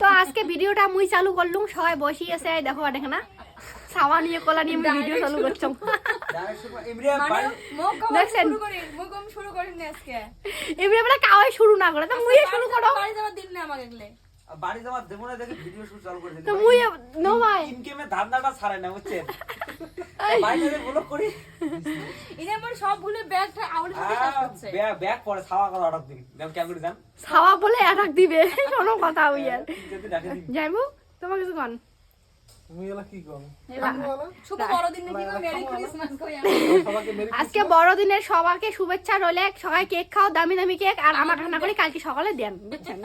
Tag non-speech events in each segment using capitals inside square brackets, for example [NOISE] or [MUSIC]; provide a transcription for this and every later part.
তো আজকে ভিডিওটা মুই চালু করলুম সবাই বসি আছে দেখো দেখে না? সাওয়া নিয়ে কলা নিয়ে মুই ভিডিও চালু করছম মানে দেখছেন? এমনি বলে কাওয়াই শুরু না করে তো মুই শুরু করো। বাড়ি যাওয়ার দিন না আমাকে বাড়ি যাওয়ার দেবো না দেখে ভিডিও শুট চালু করে তো মুই নো ভাই। ইনকেমে ধান্দাটা ছাড়ে না বুঝছেন? [LAUGHS] বাইরে ব্লক করি। এটা আমার সব ভুলে ব্যাগটা আউলি করছে। ব্যাগ পরে ছাওয়া করে অর্ডার দিবি। দেন কেমন করে দেন ছাওয়া বলে অ্যাটাক দিবে। কোনো কথা হই আর যদি যাইবো? তোমার কিছু কন? আজকে বড়দিনের সবাইকে শুভেচ্ছা রলে সবাই কেক খাও দামি দামি কেক আর আমার রান্না করে কালকে সকালে দেন বুঝছেন?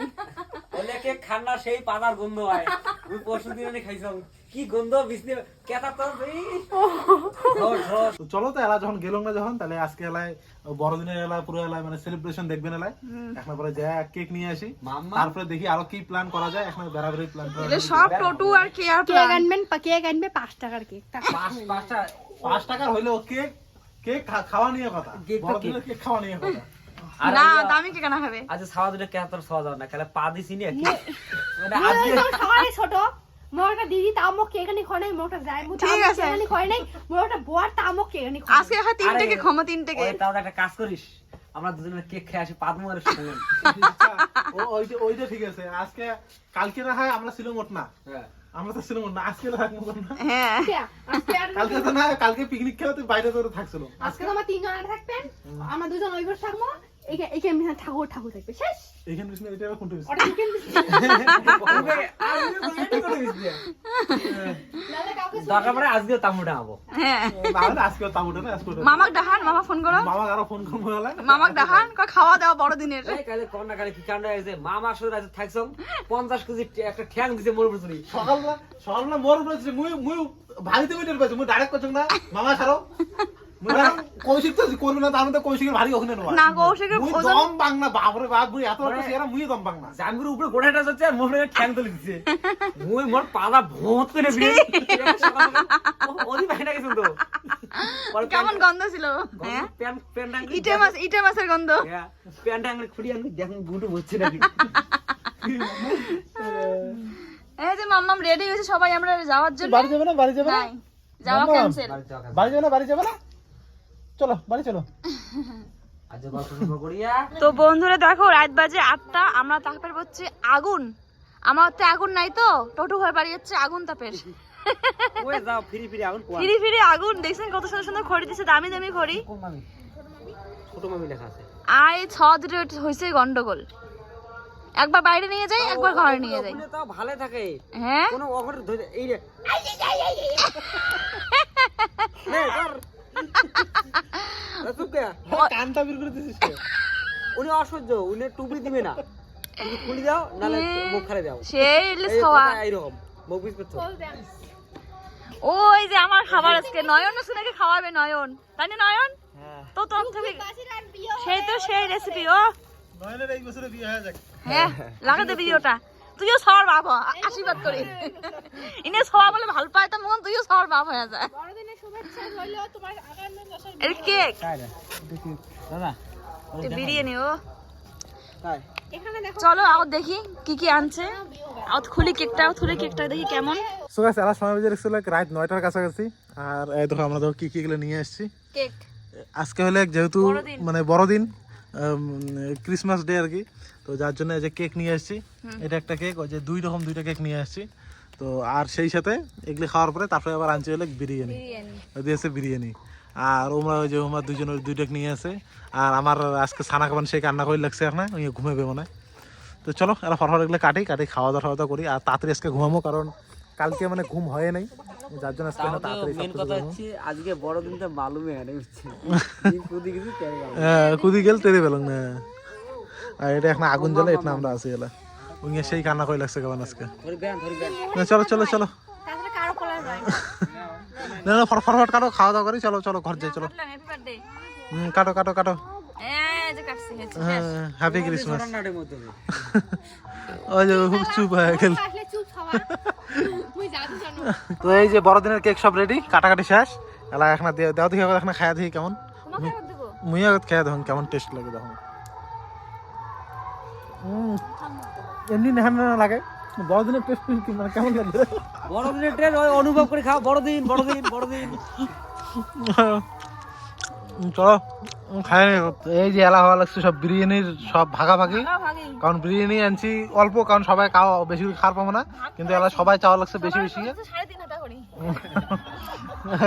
বলে কে খান্না সেই পাতার গন্ধ হয়। পরশু দিনে খাইছাম কি গন্ধ কেতা তো চলো তো এলা যখন গেলাম না যখন তাহলে আজকে এলায় বড়দিনের পুরো এলায় মানে সেলিব্রেশন দেখবেন এলায়। এখন পরে যা কেক নিয়ে আসি। তারপরে দেখি আরও কি প্ল্যান করা যায় এখন বেড়াবেড়ি প্ল্যান করা। সব টোটু আর কে আর কেক আনবেন কেক আনবে পাঁচ টাকার কেক পাঁচ পাঁচটা পাঁচ টাকার হইলেও কেক কেক খাওয়া নিয়ে কথা। কেক বড়দিনের কেক খাওয়া নিয়ে কথা। আর না দামি কে কেন হবে। আজ ছাওয়া দিলে কেতা তোর ছাওয়া যাবে না খালি পা দিছি নি। কি মানে আজকে সবাই ছোট। দিদি ঠিক আছে। খয় নাই বর আজকে হয় ক্ষমা তিনটে কে তাহলে একটা কাজ করিস। আমরা দুজনে কেক খেয়ে আসি [LAUGHS] ও ওইটা ওইটা ঠিক আছে। আজকে কালকে না হয় আমরা ছিলাম না। হ্যাঁ। আমরা তো ছিলাম না আজকে থাকব না। হ্যাঁ। কালকে তো না। কালকে পিকনিক খেলে তুই বাইরে তোর থাকছিল। আজকে তো আমার তিনজন আর থাকবেন। আমরা দুজন ওই ঘর থাকব। এখানে ঠাকুর ঠাকুর থাকবে। শেষ। এইখানে বিষ্ণু এটা কোনটা বিষ্ণু ওটা এখানে [LAUGHS] [LAUGHS] নাহলে কাউকে দরকার পড়ে আজকে তামুটা হব হ্যাঁ। আজকে তাবুটা না আজকে মামাক ডাহান মামা ফোন করো। মামা আরও ফোন করব মামাক ডাহান কয় খাওয়া দাওয়া বড়দিনের। এই কালে কোন না কালে কি কাণ্ড হয়েছে? মামা শুধু রাতে থাকছম পঞ্চাশ কেজি একটা ঠ্যাং দিছে মোর উপর সকালবেলা সকালবেলা মোর উপরে মুই মুই ভারীতে মিটার মুই ডাইরেক্ট না? মামা ছাড়ো। কৌশিক তো করবি না তার মধ্যে কৌশিকের ভারী ওখানে না, কৌশিকের ওজন- দম বাংলা বাপরে বাপ মুই এত একটা সেরা মুই দম জামগুর উপরে গোড়াটা যাচ্ছে আর মোর ঠ্যাং তুলে দিচ্ছে। মুই মোর ভোঁত করে বিয়ে ওদি বাইনা গেছিল তো কেমন গন্ধ ছিল? হ্যাঁ? ইটে মাছ ইটে মাছের গন্ধ। প্যান্ট আঙুলে খুঁড়ি আঙুলে দেখুন বুটু হচ্ছে নাকি। এই যে মাম্মাম রেডি হয়েছে সবাই আমরা যাওয়ার জন্য বাড়ি যাবে না বাড়ি যাবে না? যাওয়া ক্যান্সেল বাড়ি যাবে না বাড়ি যাবে না? চলো বাড়ি চলো। তো বন্ধুরা দেখো রাত বাজে আটটা আমরা তাপের হচ্ছে আগুন। আমার তো আগুন নাই তো টোটো হয়ে বাড়ি যাচ্ছে আগুন তাপের। ফিরি ফিরি আগুন কোয়া। ফিরি ফিরি আগুন দেখছেন কত সুন্দর সুন্দর খড়ি দিছে দামি দামি খড়ি। কোন মামি। ছোট মামি আর এই ছ দুটো হয়েছে গন্ডগোল। একবার বাইরে নিয়ে যাই একবার ঘরে নিয়ে যাই। ভালো থাকে। হ্যাঁ? কোনো অঘটন ধরে এই রে। [LAUGHS] নে, ধর। এ, চুপ কে? কানটা বের করে দিছিস উনি অসহ্য উনি টুকরি দিবে না। তুমি খুলি দাও নাহলে মুখ খালে দাও সেই এইরকম মুখ করছ? ওই যে আমার খাবার আজকে নয়ন শুনেকে খাওয়াবে নয়ন। তাই না নয়ন? হ্যাঁ। তো থেকে সেই তো সেই রেসিপি ও। নয়নের এই বছরে বিয়ে হয়ে যাক। হ্যাঁ লাগাতে ভিডিওটা তুইও সবার বাপ আশীর্বাদ করি। ইনে সবার বলে ভালো পায় তো মন তুইও সবার বাপ হয়ে যায়। বড়দিনের শুভেচ্ছা রইল তোমার আগামী বছর এর কেক দেখি দাদা বিরিয়ানি ও। তাই এখানে দেখো। চলো আও দেখি কি কি আনছে। আও খুলি কেকটা খুলি কেকটা দেখি কেমন। সো গাইস এলা সময় বেজে ছিল রাত নয়টার কাছাকাছি। আর এই দেখো আমরা দেখো কি কি গুলো নিয়ে আসছি। কেক। আজকে হলে যেহেতু মানে বড়দিন ক্রিসমাস ডে আর কি। তো যার জন্য যে কেক নিয়ে আসছি। এটা একটা কেক ওই যে দুই রকম দুইটা কেক নিয়ে আসছি। তো আর সেই সাথে এগুলি খাওয়ার পরে তারপরে আবার আনছি হলে বিরিয়ানি। বিরিয়ানি। দিয়েছে বিরিয়ানি। আর ওমরা ওই যে ওমরা দুজনের দুইটা নিয়ে আছে। আর আমার আজকে সানা খাবান সেই কান্না করে লাগছে এখন ওই ঘুমাবে মনে হয়। তো চলো এরা ফরফর এগুলো কাটি কাটি খাওয়া দাওয়া খাওয়া দাওয়া করি। আর তাড়াতাড়ি আজকে ঘুমাবো কারণ কালকে মানে ঘুম হয় নাই। যার জন্য আজকে তাড়াতাড়ি মেন সবকিছু কথা হচ্ছে আজকে বড়দিন তো মালুমে হয় না কুদি গেল হ্যাঁ, তেরে পেলাম না আর এটা এখন আগুন জ্বলে এটা আমরা আছি এলা। উনি সেই কান্না করে লাগছে কেমন আজকে? না, চলো চলো চলো। না না ফর ফরফট কাটো খাওয়া দাওয়া করি চলো চলো ঘর যাই চলো। হুম, কাটো কাটো কাটো। কাটছি হয়েছে হ্যাঁ হ্যাপি ক্রিসমাস ওই যে খুব চুপ হয়ে গেল। তো এই যে বড়দিনের কেক সব রেডি কাটাকাটি শেষ। এলা এখন দেওয়া দেখি এখন খায়া দেখি কেমন। মুই আগত খায়া দেখুন কেমন টেস্ট লাগে দেখুন। উম, এমনি নেহান না লাগে। বড়দিনের টেস্ট মানে কেমন লাগবে বড়দিনের ট্রেন ওই অনুভব করে খাও বড়দিন বড়দিন বড়দিন। চলো খাই এই যে এলা হওয়া লাগছে সব বিরিয়ানির সব ভাগাভাগি। কারণ বিরিয়ানি আনছি অল্প কারণ সবাই খাওয়া বেশি খাওয়ার পাবো না। কিন্তু এলা সবাই চাওয়া লাগছে বেশি বেশি।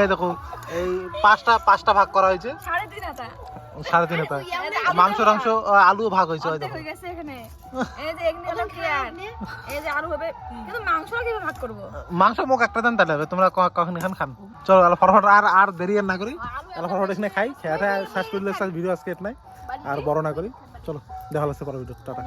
এই দেখো এই পাঁচটা পাঁচটা ভাগ করা হয়েছে। সাড়ে তিন মাংস টাংস আলু ভাগ হয়েছে হয়তো হয়ে [LAUGHS] মাংস মোক ভাগ করব? মাংস মুখ একটা দেন তাহলে হবে তোমরা ক- কখন এখান খান। চলো এলা ফটাফট আর আর দেরি না করি। এলা ফটাফট এখানে খাই খেয়াটা শেষ করে দিলে ভিডিও আজকে নাই। আর বড় না করি। চলো দেখা লাগছে পরে ভিডিও টাটা।